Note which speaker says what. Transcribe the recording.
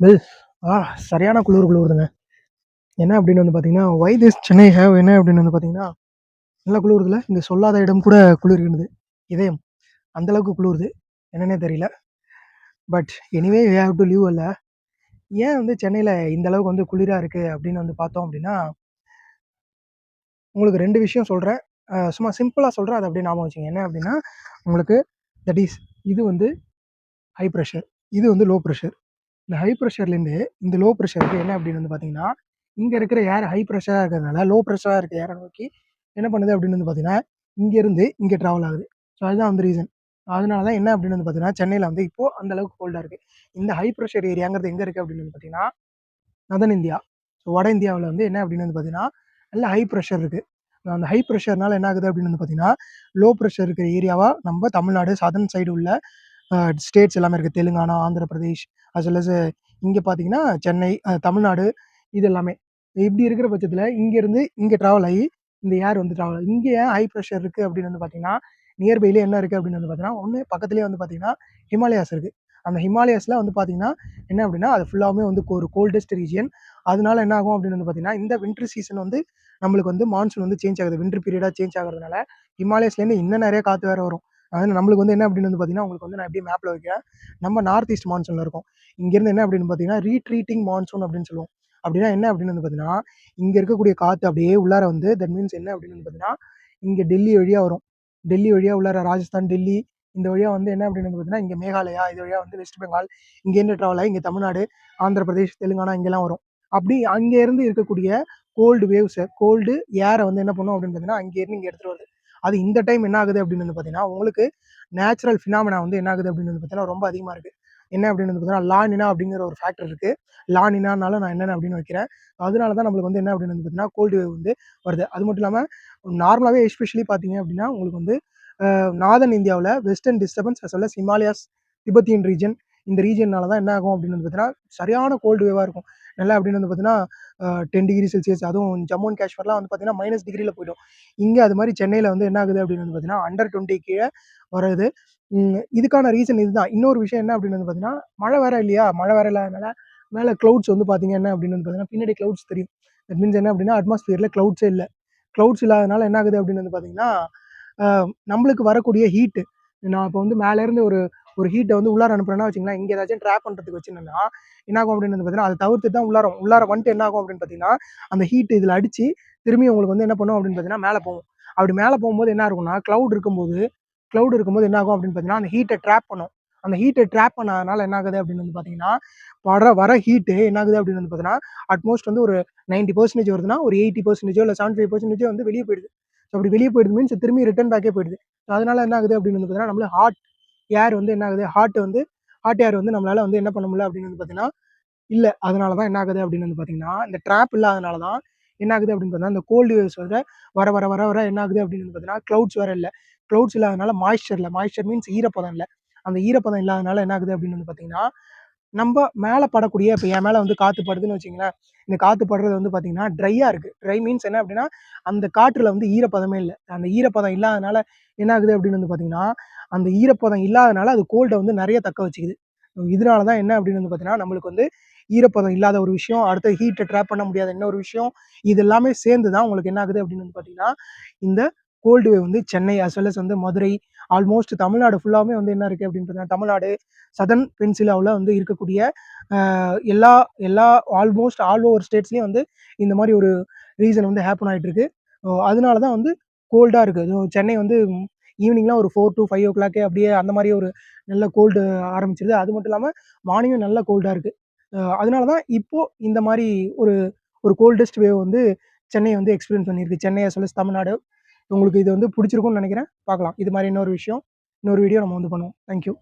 Speaker 1: Well ஆ சரியான குளிர் குளிருதுங்க என்ன அப்படின்னு வந்து பார்த்தீங்கன்னா ஒய் திஸ் சென்னை ஹேவ் என்ன அப்படின்னு வந்து பார்த்தீங்கன்னா நல்லா குளிருதுல. இங்கே சொல்லாத இடம் கூட குளிர்கிறது இதயம் அந்த அளவுக்கு குளிருது. என்னன்னே தெரியல. But anyway we have to leave அல்ல ஏன் வந்து சென்னையில் இந்த அளவுக்கு வந்து குளிராக இருக்குது அப்படின்னு வந்து பார்த்தோம் அப்படின்னா உங்களுக்கு ரெண்டு விஷயம் சொல்கிறேன் சும்மா சிம்பிளாக சொல்கிறேன் அதை அப்படியே ஞாபகம் வச்சுங்க என்ன அப்படின்னா உங்களுக்கு தட் இஸ் இது வந்து ஹை ப்ரெஷர் இது வந்து லோ ப்ரெஷர் இந்த ஹை ப்ரெஷர்லேருந்து இந்த லோ ப்ரெஷருக்கு என்ன அப்படின்னு வந்து பார்த்தீங்கன்னா இங்கே இருக்கிற ஏர் ஹை ப்ரெஷராக இருக்கிறதுனால லோ ப்ரெஷராக இருக்க ஏரை நோக்கி என்ன பண்ணுது அப்படின்னு வந்து பார்த்தீங்கன்னா இங்கேருந்து இங்கே ட்ராவல் ஆகுது. ஸோ அதுதான் வந்து ரீசன் அதனால தான் என்ன அப்படின்னு வந்து பார்த்தீங்கன்னா சென்னையில் வந்து இப்போது அந்த அளவுக்கு கோல்டாக இருக்குது இந்த ஹை ப்ரெஷர் ஏரியாங்கிறது எங்கே இருக்குது அப்படின்னு வந்து பார்த்தீங்கன்னா நதன் இந்தியா. ஸோ வட இந்தியாவில் வந்து என்ன அப்படின்னு வந்து பார்த்தீங்கன்னா நல்ல ஹை ப்ரெஷர் இருக்குது அந்த ஹை ப்ரெஷர்னால என்ன ஆகுது அப்படின்னு வந்து பார்த்தீங்கன்னா லோ ப்ரெஷர் இருக்கிற ஏரியாவாக நம்ம தமிழ்நாடு சதன் சைடு உள்ள ஸ்டேட்ஸ் எல்லாமே இருக்குது Telangana Andhra Pradesh as well as இங்கே பார்த்தீங்கன்னா சென்னை தமிழ்நாடு இது எல்லாமே. இப்படி இருக்கிற பட்சத்தில் இங்கேருந்து இங்கே ட்ராவல் ஆகி இந்த ஏர் வந்து ட்ராவல் இங்கே ஏன் ஹை ப்ரெஷர் இருக்குது அப்படின்னு வந்து பார்த்தீங்கன்னா நியர்பைலே என்ன இருக்குது அப்படின்னு வந்து பார்த்தீங்கன்னா ஒன்று பக்கத்துலேயே வந்து பார்த்தீங்கன்னா ஹிமாலயாஸ் இருக்குது அந்த ஹிமாலயாஸில் வந்து பார்த்தீங்கன்னா என்ன அப்படின்னா அது ஃபுல்லாகவே வந்து ஒரு கோல்டஸ்ட் ரீஜியன் அதனால என்ன ஆகும் அப்படின்னு வந்து பார்த்தீங்கன்னா இந்த வின்டர் சீசன் வந்து நம்மளுக்கு வந்து மான்சூன் வந்து சேஞ்ச் ஆகுது. வின்டர் பீரியடாக சேஞ்ச் ஆகிறதுனால ஹிமாலயஸ்லேருந்து இன்னும் நிறைய காற்று வேறு வரும். அதனால் நம்மளுக்கு வந்து என்ன அப்படின்னு வந்து பார்த்தீங்கன்னா உங்களுக்கு வந்து நான் எப்படி மேப்பில் வைக்கிறேன். நம்ம நார்த் ஈஸ்ட் மான்சூனில் இருக்கும். இங்கேருந்து என்ன அப்படின்னு பார்த்தீங்கன்னா ரீட்ரீட்டிங் மான்சூன் அப்படின்னு சொல்லுவோம். அப்படின்னா என்ன அப்படின்னு வந்து பார்த்தீங்கன்னா இங்கே இருக்கக்கூடிய காற்று அப்படியே உள்ளார வந்து தட் மீன்ஸ் என்ன அப்படின்னு வந்து பார்த்தீங்கன்னா இங்கே டெல்லி வழியாக வரும். டெல்லி வழியாக உள்ளார ராஜஸ்தான் டெல்லி இந்த வழியாக வந்து என்ன அப்படின்னு வந்து பார்த்தீங்கன்னா இங்கே மேகாலயா இது வழியாக வந்து வெஸ்ட் பெங்கால் இங்கேருந்து ட்ராவல் ஆகி இங்கே தமிழ்நாடு ஆந்திர பிரதேஷ் தெலுங்கானா இங்கெல்லாம் வரும். அப்படி அங்கேருந்து இருக்கக்கூடிய கோல்டு வேவ்ஸை கோல்டு ஏரை வந்து என்ன பண்ணும் அப்படின்னு பார்த்தீங்கன்னா அங்கேருந்து இங்கே எடுத்துகிட்டு வருது. அது இந்த டைம் என்ன ஆகுது அப்படின்னு வந்து பார்த்தீங்கன்னா உங்களுக்கு நேச்சுரல் ஃபினாமினா வந்து என்ன ஆகுது அப்படின்னு வந்து பார்த்தீங்கன்னா ரொம்ப அதிகமாக இருக்குது என்ன அப்படின்னு வந்து பார்த்தீங்கன்னா லானினா அப்படிங்கிற ஒரு ஃபேக்டர் இருக்குது லானினானால நான் என்னென்ன அப்படின்னு வைக்கிறேன். அதனால தான் நம்மளுக்கு வந்து என்ன அப்படின்னு வந்து பார்த்தீங்கன்னா கோல்டு வேவ் வந்து வருது. அது மட்டும் இல்லாமல் நார்மலாகவே எஸ்பெஷலி பார்த்தீங்க அப்படின்னா உங்களுக்கு வந்து நார்தன் இந்தியாவில் western disturbance as well Himalayas Tibetan region இந்த ரீஜன்னால தான் என்ன ஆகும் அப்படின்னு வந்து பார்த்தீங்கன்னா சரியான கோல்டு வேவாக இருக்கும். நல்லா அப்படின்னு வந்து பார்த்தீங்கன்னா டென் டிகிரி செல்சியஸ் அதுவும் ஜம்மு அண்ட் காஷ்மீர்லாம் வந்து பார்த்தீங்கன்னா மைனஸ் டிகிரியில் போய்டும். இங்கே அது மாதிரி சென்னையில் வந்து என்ன ஆகுது அப்படின்னு வந்து பார்த்தீங்கன்னா அண்டர் டுவெண்ட்டி கீழே வருது இதுக்கான ரீசன் இதுதான். இன்னொரு விஷயம் என்ன அப்படின்னு வந்து பார்த்தீங்கன்னா மழை வேற இல்லையா? மழை வேற இல்லாதனால மேலே க்ளவுட்ஸ் வந்து பார்த்தீங்க என்ன அப்படின்னு வந்து பார்த்தீங்கன்னா பின்னாடி க்ளவுட்ஸ் தெரியும். தட் மீன்ஸ் என்ன அப்படின்னா அட்மாஸ்பியரில் க்ளவுட்ஸே இல்லை. க்ளவுட்ஸ் இல்லாதனால என்ன ஆகுது அப்படின்னு வந்து பார்த்தீங்கன்னா நம்மளுக்கு வரக்கூடிய ஹீட்டு நான் இப்போ வந்து மேலேருந்து ஒரு ஒரு ஹீட்டை வந்து உள்ளார அனுப்புறேன்னா வச்சிங்களேன் இங்கே ஏதாச்சும் ட்ராப் பண்ணுறதுக்கு வச்சுருந்தேன்னா என்ன ஆகும் அப்படின்னு பார்த்தீங்கன்னா அதை தவிர்த்து தான் உள்ளார உள்ளார வந்துட்டு என்ன ஆகும் அப்படின்னு பார்த்தீங்கன்னா அந்த ஹீட் இதில் அடித்து திரும்பி உங்களுக்கு வந்து என்ன பண்ணும் அப்படின்னு பார்த்தீங்கன்னா மேலே போகும். அப்படி மேலே போகும்போது என்ன இருக்கும்னா க்ளவுட் இருக்கும்போது க்ளவுட் இருக்கும்போது என்ன ஆகும் அப்படின்னு பார்த்தீங்கன்னா அந்த ஹீட்டை ட்ராப் பண்ணும். அந்த ஹீட்டை ட்ராப் பண்ணாதனால என்ன ஆகுது அப்படின்னு வந்து பார்த்தீங்கன்னா வர வர ஹீட்டு என்ன ஆகுது அப்படின்னு வந்து பார்த்தீங்கன்னா அட்மோஸ்ட் வந்து ஒரு நைன்டி பர்சன்டேஜ் வருதுன்னா ஒரு எயிட்டி பர்சன்டேஜோ இல்லை செவன்டி ஃபைவ் பர்சன்டேஜோ வந்து வெளியே போயிடுது. ஸோ அப்படி வெளியே போயிடுது மீன்ஸ் திரும்பி ரிட்டன் பேக்கே போயிடுது. ஸோ அதனால என்ன ஆகுது அப்படின்னு வந்து பார்த்தீங்கன்னா நம்மளுக்கு ஹாட் ஏர் வந்து என்ன ஆகுது? ஹார்ட் வந்து ஹார்ட் ஏர் வந்து நம்மளால வந்து என்ன பண்ண முடியல அப்படின்னு வந்து பார்த்தீங்கன்னா இல்லை அதனால தான் என்ன ஆகுது அப்படின்னு வந்து பார்த்தீங்கன்னா இந்த ட்ராப் இல்லாதனால தான் என்ன ஆகுது அப்படின்னு பார்த்தீங்கன்னா இந்த கோல்டு வேவ்ஸ் வர வர வர வர வர என்ன ஆகுது அப்படின்னு பார்த்தீங்கன்னா க்ளவுட்ஸ் வேற இல்லை. க்ளவுட்ஸ் இல்லாதனால மாய்ஸ்டர் இல்லை. மாய்ஸ்டர் மீன்ஸ் ஈரப்பதம் இல்லை. அந்த ஈரப்பதம் இல்லாதனால என்ன ஆகுது அப்படின்னு வந்து பார்த்தீங்கன்னா நம்ம மேலே படக்கூடிய இப்போ என் மேலே வந்து காற்று படுதுன்னு வச்சிங்களேன் இந்த காற்று படுறது வந்து பார்த்தீங்கன்னா ட்ரையாக இருக்குது ட்ரை மீன்ஸ் என்ன அப்படின்னா அந்த காற்றில் வந்து ஈரப்பதமே இல்லை. அந்த ஈரப்பதம் இல்லாதனால என்ன ஆகுது அப்படின்னு வந்து பார்த்தீங்கன்னா அந்த ஈரப்பதம் இல்லாதனால அது கோல்டை வந்து நிறைய தக்க வச்சுக்குது. இதனால தான் என்ன அப்படின்னு வந்து பார்த்தீங்கன்னா நம்மளுக்கு வந்து ஈரப்பதம் இல்லாத ஒரு விஷயம் அடுத்து ஹீட்டை ட்ராப் பண்ண முடியாத இன்னொரு விஷயம் இது எல்லாமே சேர்ந்து தான் உங்களுக்கு என்ன ஆகுது அப்படின்னு வந்து பார்த்தீங்கன்னா இந்த கோல்டு வேவ் வந்து சென்னை அஸ் வெல் அஸ் வந்து மதுரை ஆல்மோஸ்ட் தமிழ்நாடு ஃபுல்லாகவே வந்து என்ன இருக்குது அப்படின்னு பார்த்தீங்கன்னா தமிழ்நாடு சதன் பென்சிலாவில் வந்து இருக்கக்கூடிய எல்லா எல்லா ஆல்மோஸ்ட் ஆல் ஓவர் ஸ்டேட்ஸ்லேயும் வந்து இந்த மாதிரி ஒரு ரீசன் வந்து ஹேப்பன் ஆகிட்டு இருக்கு. அதனால தான் வந்து கோல்டாக இருக்குது சென்னை வந்து ஈவினிங்லாம் ஒரு ஃபோர் டு ஃபைவ் ஓ கிளாக்கே அப்படியே அந்த மாதிரி ஒரு நல்ல கோல்டு ஆரம்பிச்சிருது. அது மட்டும் இல்லாமல் மார்னிங்கும் நல்ல கோல்டாக இருக்குது அதனால தான் இப்போது இந்த மாதிரி ஒரு ஒரு கோல்டஸ்ட் வேவ் வந்து சென்னை வந்து எக்ஸ்பீரியன்ஸ் பண்ணியிருக்கு. Chennai as well Tamil Nadu. உங்களுக்கு இது வந்து பிடிச்சிருக்கும்னு நினைக்கிறேன். பார்க்கலாம். இது மாதிரி இன்னொரு விஷயம் இன்னொரு வீடியோ நம்ம வந்து பண்ணுவோம். தேங்க்யூ